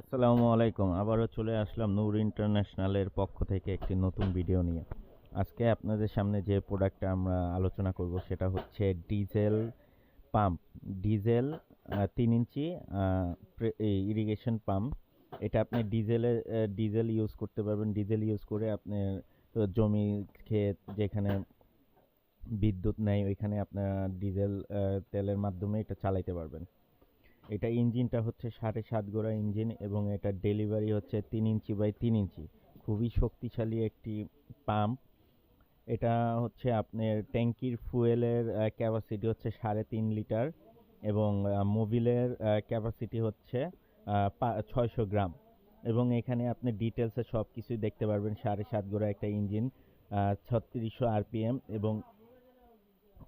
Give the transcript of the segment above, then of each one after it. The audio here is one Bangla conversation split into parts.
আসসালামু আলাইকুম। আবারও চলে আসলাম নূর ইন্টারন্যাশনালের পক্ষ থেকে একটি নতুন ভিডিও নিয়ে। আজকে আপনাদের সামনে যে প্রোডাক্টটা আমরা আলোচনা করব সেটা হচ্ছে ডিজেল পাম্প। ডিজেল তিন ইঞ্চি ইরিগেশন পাম্প। এটা আপনি ডিজেলে ডিজেল ইউজ করতে পারবেন। ডিজেল ইউজ করে আপনি জমি, ক্ষেত যেখানে বিদ্যুৎ নেই, ওইখানে আপনার ডিজেল তেলের মাধ্যমে এটা চালাইতে পারবেন। এটা ইঞ্জিনটা হচ্ছে সাড়ে সাত গোড়া ইঞ্জিন এবং এটা ডেলিভারি হচ্ছে তিন ইঞ্চি বাই তিন ইঞ্চি। খুবই শক্তিশালী একটি পাম্প এটা হচ্ছে আপনার ট্যাঙ্কির ফুয়েলের ক্যাপাসিটি হচ্ছে সাড়ে তিন লিটার এবং মোবিলের ক্যাপাসিটি হচ্ছে ছয়শো গ্রাম। এবং এখানে আপনি ডিটেলসে সব কিছুই দেখতে পারবেন। সাড়ে সাত গোড়া একটা ইঞ্জিন ছত্রিশশো আরপিএম এবং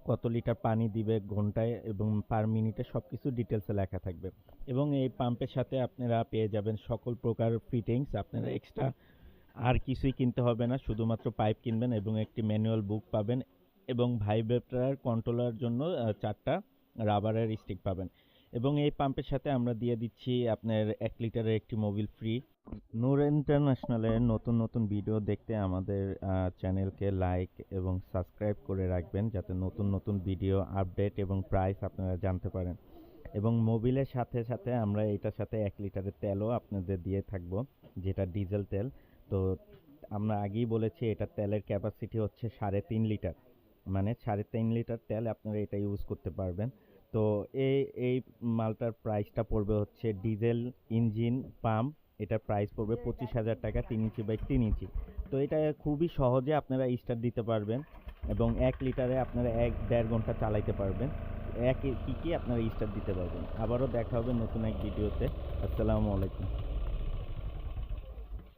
কত লিটার পানি দিবে ঘন্টায় এবং পার মিনিটে সব কিছু ডিটেলসে লেখা থাকবে। এবং এই পাম্পের সাথে আপনারা পেয়ে যাবেন সকল প্রকার ফিটিংস আপনারা এক্সট্রা আর কিছুই কিনতে হবে না, শুধুমাত্র পাইপ কিনবেন এবং একটি ম্যানুয়াল বুক পাবেন এবং ভাইব্রেটার কন্ট্রোলার জন্য চারটা রাবারের স্টিক পাবেন। এবং এই পাম্পের সাথে আমরা দিয়ে দিচ্ছি আপনার এক লিটারের একটি মোবিল ফ্রি। নূর ইন্টারন্যাশনালের নতুন নতুন ভিডিও দেখতে আমাদের চ্যানেলকে লাইক এবং সাবস্ক্রাইব করে রাখবেন যাতে নতুন নতুন ভিডিও আপডেট এবং প্রাইস আপনারা জানতে পারেন। এবং মোবিলের সাথে সাথে আমরা এটার সাথে এক লিটারের তেলও আপনাদের দিয়ে থাকব, যেটা ডিজেল তেল। তো আমরা আগেই বলেছি, এটা তেলের ক্যাপাসিটি হচ্ছে সাড়ে তিন লিটার। মানে সাড়ে তিন লিটার তেল আপনারা এটা ইউজ করতে পারবেন। তো এই এই মালটার প্রাইসটা পড়বে হচ্ছে ডিজেল ইঞ্জিন পাম্প এটার প্রাইস পড়বে পঁচিশ হাজার টাকা তিন ইঞ্চি বাই তিন ইঞ্চি। তো এটা খুবই সহজে আপনারা স্টার্ট দিতে পারবেন এবং এক লিটারে আপনারা এক দেড় ঘণ্টা চালাইতে পারবেন। এক কি কি আপনারা স্টার্ট দিতে পারবেন। আবারও দেখা হবে নতুন এক ভিডিওতে আসসালামু আলাইকুম।